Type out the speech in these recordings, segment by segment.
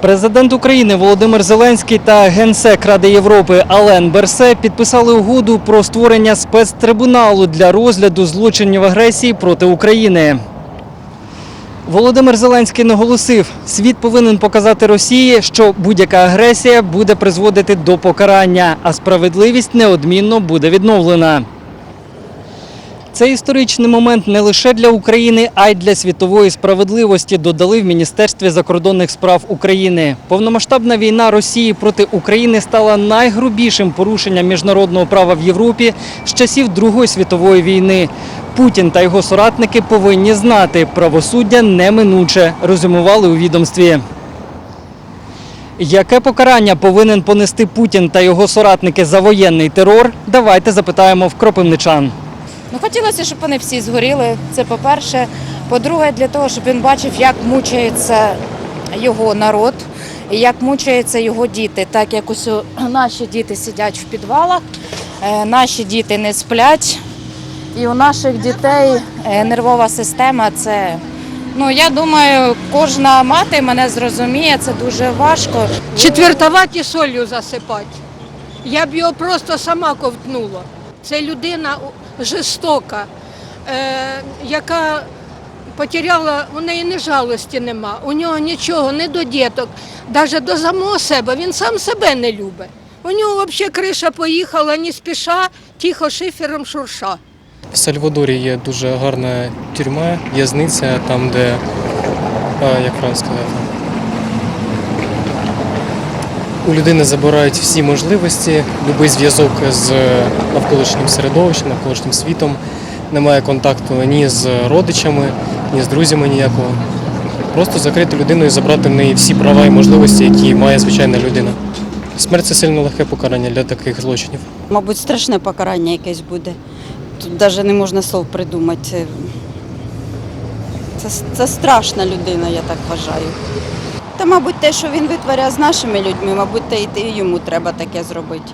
Президент України Володимир Зеленський та генсек Ради Європи Ален Берсе підписали угоду про створення спецтрибуналу для розгляду злочинів агресії проти України. Володимир Зеленський наголосив, світ повинен показати Росії, що будь-яка агресія буде призводити до покарання, а справедливість неодмінно буде відновлена. Це історичний момент не лише для України, а й для світової справедливості, додали в Міністерстві закордонних справ України. Повномасштабна війна Росії проти України стала найгрубішим порушенням міжнародного права в Європі з часів Другої світової війни. Путін та його соратники повинні знати, правосуддя неминуче, резюмували у відомстві. Яке покарання повинен понести Путін та його соратники за воєнний терор? Давайте запитаємо в кропивничан. Ну, хотілося, щоб вони всі згоріли. Це по-перше. По-друге, для того, щоб він бачив, як мучається його народ, як мучаються його діти. Так як ось наші діти сидять в підвалах, е, наші діти не сплять. І у наших дітей е, нервова система це. Ну, я думаю, кожна мати мене зрозуміє, це дуже важко. четвертувати солью засипати. Я б його просто сама ковтнула. Це людина жорстока, е, яка потеряла, у неї не жалості нема, у нього нічого, не до діток, навіть до самого себе, він сам себе не любить. У нього взагалі криша поїхала, не спіша, тихо шифером шурша. В Сальвадорі є дуже гарна тюрма, в'язниця, там, де, а, як правильно сказати, у людини забирають всі можливості, будь-який зв'язок з навколишнім середовищем, навколишнім світом. Немає контакту ні з родичами, ні з друзями ніякого. Просто закрити людину і забрати в неї всі права і можливості, які має звичайна людина. Смерть це сильно легке покарання для таких злочинів. Мабуть, страшне покарання якесь буде. Тут навіть не можна слов придумати. Це, це, страшна людина, я так вважаю. Та, мабуть, те, що він витворяє з нашими людьми, мабуть, те і йому треба таке зробити.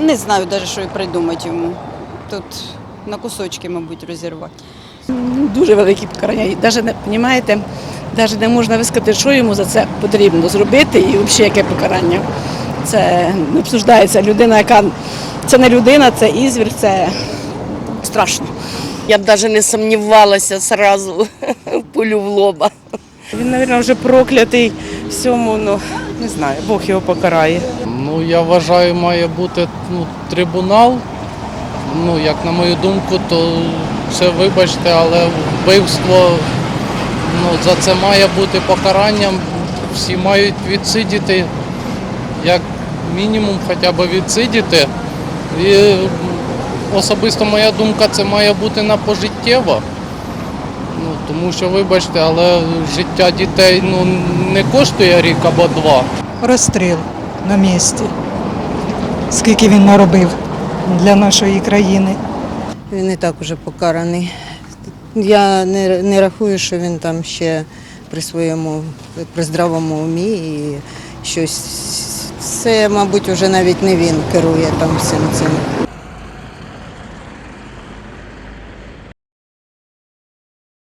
Не знаю навіть, що і придумати йому. Тут на кусочки, мабуть, розірвати. дуже великі покарання. І навіть не розумієте, навіть не можна висказати, що йому за це потрібно зробити, і взагалі яке покарання. Це не обсуждається. Людина, яка це не людина, це ізвір, це страшно. Я б навіть не сумнівалася сразу в пулю в лоба. Він, мабуть, вже проклятий всьому, ну не знаю, Бог його покарає. Ну, я вважаю, має бути ну, трибунал. Ну, як на мою думку, то це вибачте, але вбивство ну, за це має бути покаранням. Всі мають відсидіти, як мінімум хоча б відсидіти. І особисто моя думка, це має бути на пожиттєво. Тому що, вибачте, але життя дітей ну, не коштує рік або два. розстріл на місці. Скільки він наробив для нашої країни. Він і так уже покараний. Я не, не рахую, що він там ще при своєму при здравому умі і щось. Це, мабуть, вже навіть не він керує там всім цим.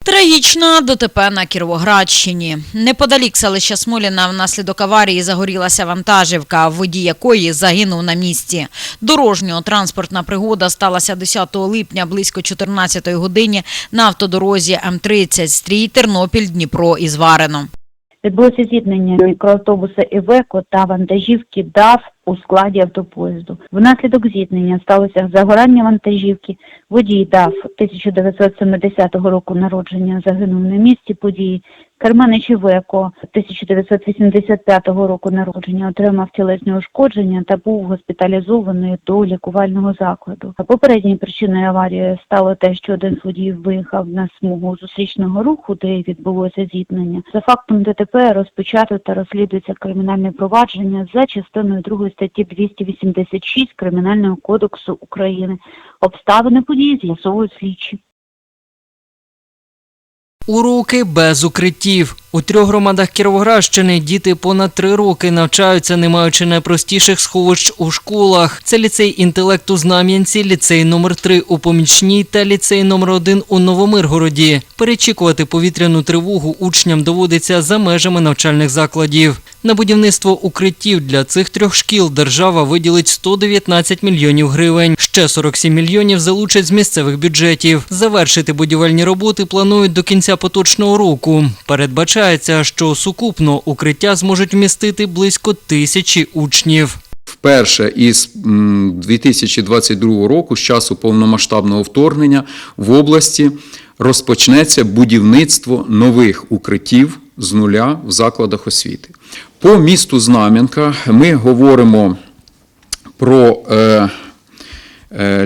Трагічна ДТП на Кіровоградщині. Неподалік селища Смоліна внаслідок аварії загорілася вантажівка, водій якої загинув на місці. Дорожньо-транспортна пригода сталася 10 липня близько 14 годині на автодорозі М30 стрій Тернопіль, Дніпро і Зварено. Відбулося зіткнення мікроавтобуса «Івеко» та вантажівки ДАВ у складі автопоїзду. Внаслідок зіткнення сталося загорання вантажівки. Водій ДАВ 1970 року народження загинув на місці події. Керманич Івеко 1985 року народження отримав тілесні ушкодження та був госпіталізований до лікувального закладу. Попередньою причиною аварії стало те, що один з водіїв виїхав на смугу зустрічного руху, де відбулося зіткнення. За фактом ДТП розпочато та розслідується кримінальне провадження за частиною 2 статті 286 Кримінального кодексу України. Обставини події з'ясовують слідчі. Уроки без укриттів. У трьох громадах Кіровоградщини діти понад три роки навчаються, не маючи найпростіших сховищ у школах. Це ліцей інтелекту Знам'янці, ліцей номер 3 у Помічній та ліцей номер 1 у Новомиргороді. Перечікувати повітряну тривогу учням доводиться за межами навчальних закладів. На будівництво укриттів для цих трьох шкіл держава виділить 119 мільйонів гривень. Ще 47 мільйонів залучать з місцевих бюджетів. Завершити будівельні роботи планують до кінця поточного року. Передбачається, що сукупно укриття зможуть вмістити близько тисячі учнів. Вперше із м, 2022 року, з часу повномасштабного вторгнення, в області розпочнеться будівництво нових укриттів з нуля в закладах освіти. По місту Знам'янка ми говоримо про е,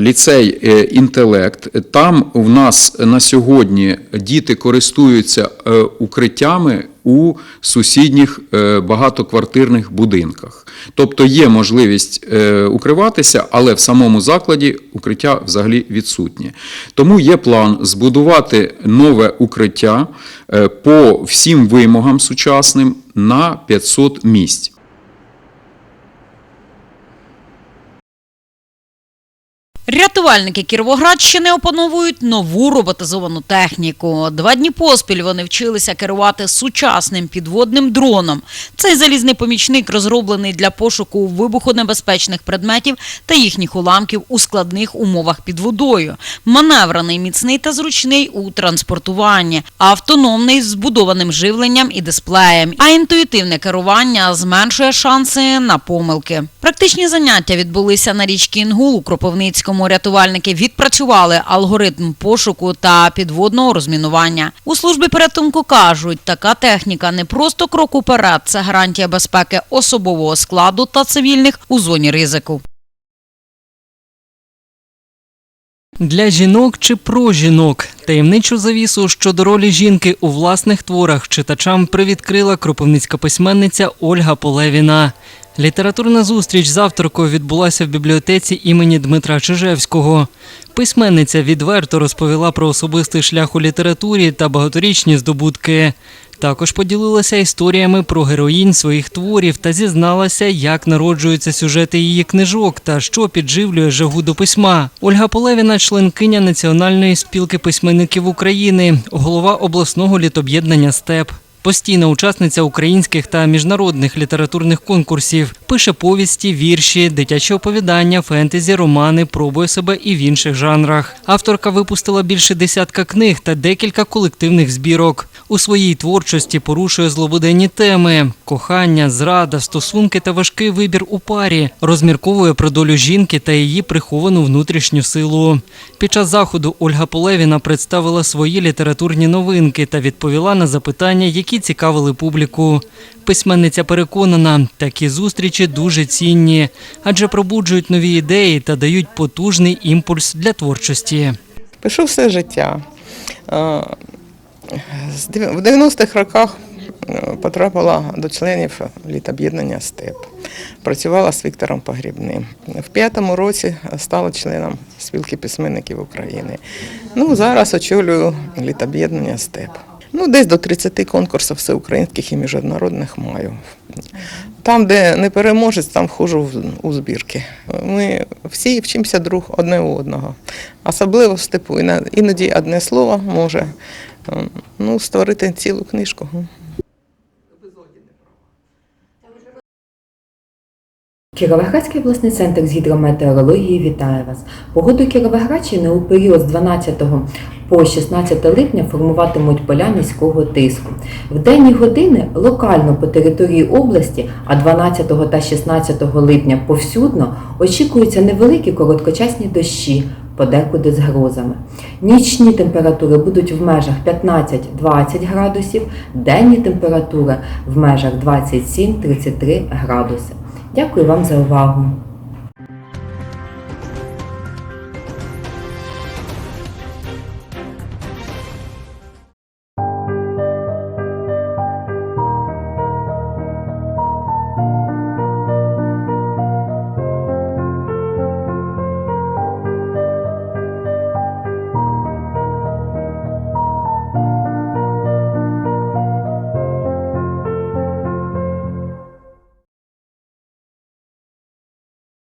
ліцей е, інтелект. Там у нас на сьогодні діти користуються е, укриттями у сусідніх е, багатоквартирних будинках. Тобто є можливість е, укриватися, але в самому закладі укриття взагалі відсутнє. Тому є план збудувати нове укриття е, по всім вимогам сучасним на 500 місць. Рятувальники Кіровоградщини опановують нову роботизовану техніку. Два дні поспіль вони вчилися керувати сучасним підводним дроном. Цей залізний помічник розроблений для пошуку вибухонебезпечних предметів та їхніх уламків у складних умовах під водою. Маневрений, міцний та зручний у транспортуванні, автономний з збудованим живленням і дисплеєм. А інтуїтивне керування зменшує шанси на помилки. Практичні заняття відбулися на річці Інгул у Кропивницькому. Рятувальники відпрацювали алгоритм пошуку та підводного розмінування. У службі порятунку кажуть, така техніка не просто крок уперед, це гарантія безпеки особового складу та цивільних у зоні ризику. Для жінок чи про жінок таємничу завісу щодо ролі жінки у власних творах читачам привідкрила кропивницька письменниця Ольга Полевіна. Літературна зустріч з авторкою відбулася в бібліотеці імені Дмитра Чижевського. Письменниця відверто розповіла про особистий шлях у літературі та багаторічні здобутки. Також поділилася історіями про героїнь своїх творів та зізналася, як народжуються сюжети її книжок та що підживлює жагу до письма. Ольга Полевіна, членкиня Національної спілки письменників України, голова обласного літоб'єднання Степ. Постійна учасниця українських та міжнародних літературних конкурсів, пише повісті, вірші, дитячі оповідання, фентезі, романи, пробує себе і в інших жанрах. Авторка випустила більше десятка книг та декілька колективних збірок. У своїй творчості порушує злободенні теми: кохання, зрада, стосунки та важкий вибір у парі, розмірковує про долю жінки та її приховану внутрішню силу. Під час заходу Ольга Полевіна представила свої літературні новинки та відповіла на запитання, які цікавили публіку. Письменниця переконана, такі зустрічі дуже цінні, адже пробуджують нові ідеї та дають потужний імпульс для творчості. Пишу все життя. Е, В 90-х роках е, потрапила до членів літоб'єднання СТЕП. Працювала з Віктором Погрібним. В п'ятому році стала членом спілки письменників України. Ну, зараз очолюю літоб'єднання СТЕП. Ну, десь до 30 конкурсів всеукраїнських і міжнародних маю. Там, де не переможець, там вхожу у збірки. Ми всі вчимося друг одне у одного. Особливо в степу. Іноді одне слово може ем, ну, створити цілу книжку. Кіровоградський обласний центр з гідрометеорології вітає вас. Погоду Кіровоградщини у період з 12 по 16 липня формуватимуть поля низького тиску. В денні години локально по території області, а 12 та 16 липня повсюдно очікуються невеликі короткочасні дощі, подекуди з грозами. Нічні температури будуть в межах 15-20 градусів, денні температури в межах 27-33 градуси. Дякую вам за увагу.